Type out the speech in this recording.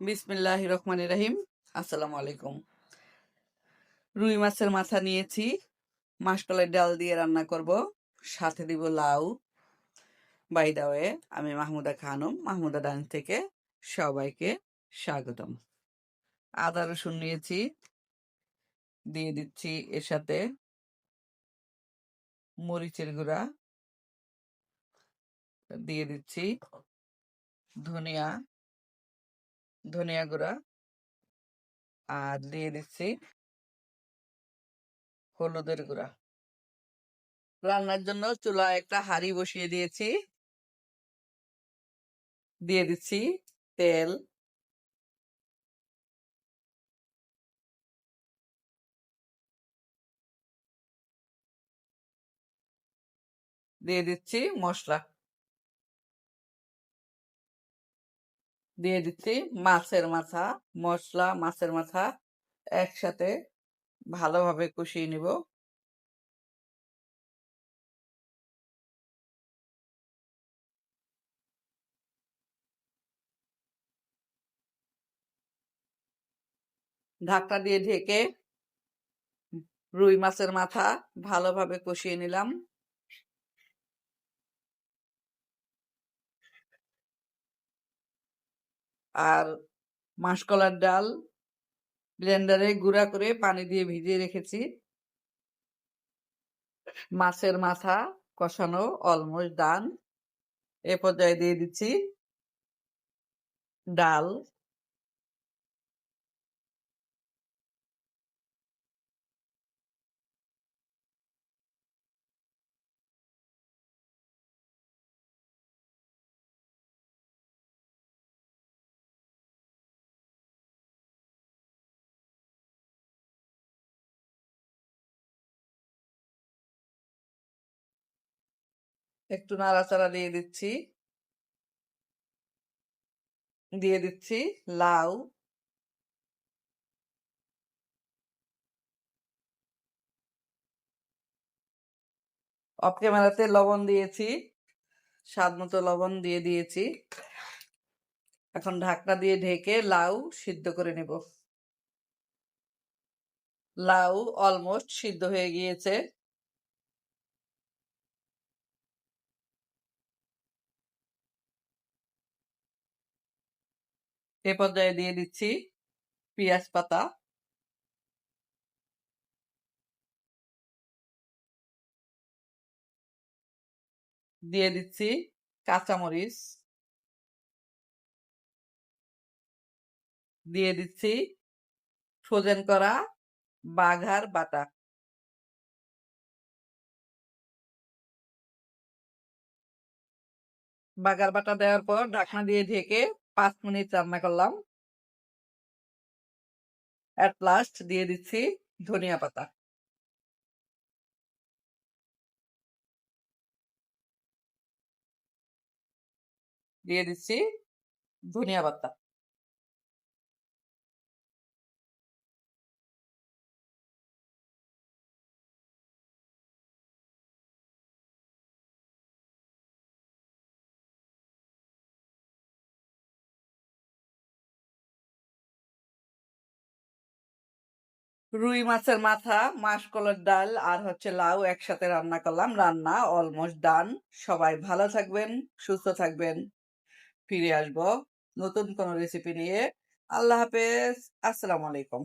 বিসমিল্লাহ রহমান রাহিম। আসসালামু আলাইকুম। রুই মাছের মাথা নিয়েছি। মাসকলাই ডাল দিয়ে রান্না করব। সাথে দিব লাউ। বাই দা ওয়ে, আমি মাহমুদা খানম। মাহমুদা ডান থেকে সবাইকে স্বাগতম। আদা রসুন নিয়েছি। দিয়ে দিচ্ছি এর সাথে মরিচের গুঁড়া। দিয়ে দিচ্ছি ধনিয়া। ধনিয়া গুঁড়া আর দিয়ে দিচ্ছি হলুদের গুঁড়া। রান্নার জন্য চুলা একটা হাঁড়ি বসিয়ে দিয়েছি। দিয়ে দিচ্ছি তেল। দিয়ে দিচ্ছি মশলা। দিয়ে দিচ্ছি মাছের মাথা, মশলা, মাছের মাথা একসাথে ভালোভাবে কষিয়ে নিব। ঢাকটা দিয়ে ঢেকে রুই মাছের মাথা ভালোভাবে কষিয়ে নিলাম। আর মাসকলার ডাল ব্লেন্ডারে গুঁড়া করে পানি দিয়ে ভিজিয়ে রেখেছি। মাছের মাথা কষানো অলমোস্ট ডান। এ পর্যায়ে দিয়ে দিচ্ছি ডাল। একটু নাড়াচাড়া দিয়ে দিচ্ছি। দিয়ে দিচ্ছি লাউ। অফ ক্যামেরাতে লবণ দিয়েছি। স্বাদ মতো লবণ দিয়ে দিয়েছি। এখন ঢাকনা দিয়ে ঢেকে লাউ সিদ্ধ করে নেব। লাউ অলমোস্ট সিদ্ধ হয়ে গিয়েছে। এ পর্যায়ে দিয়ে দিচ্ছি পেঁয়াজ পাতা। দিয়ে দিচ্ছি কাঁচামরিচ। দিয়ে দিচ্ছি ফ্রোজেন করা বাঘার বাটা। বাগার বাটা দেওয়ার পর ঢাকনা দিয়ে ঢেকে পাঁচ মিনিট রান্না করলাম। অ্যাট লাস্ট দিয়ে দিচ্ছি ধনিয়া পাতা। দিয়ে দিচ্ছি ধনিয়া পাতা। রুই মাছের মাথা, মাসকলার ডাল আর হচ্ছে লাউ একসাথে রান্না করলাম। রান্না অলমোস্ট ডান সবাই ভালো থাকবেন, সুস্থ থাকবেন। ফিরে আসব নতুন কোনো রেসিপি নিয়ে। আল্লাহ হাফেজ। আসসালামু আলাইকুম।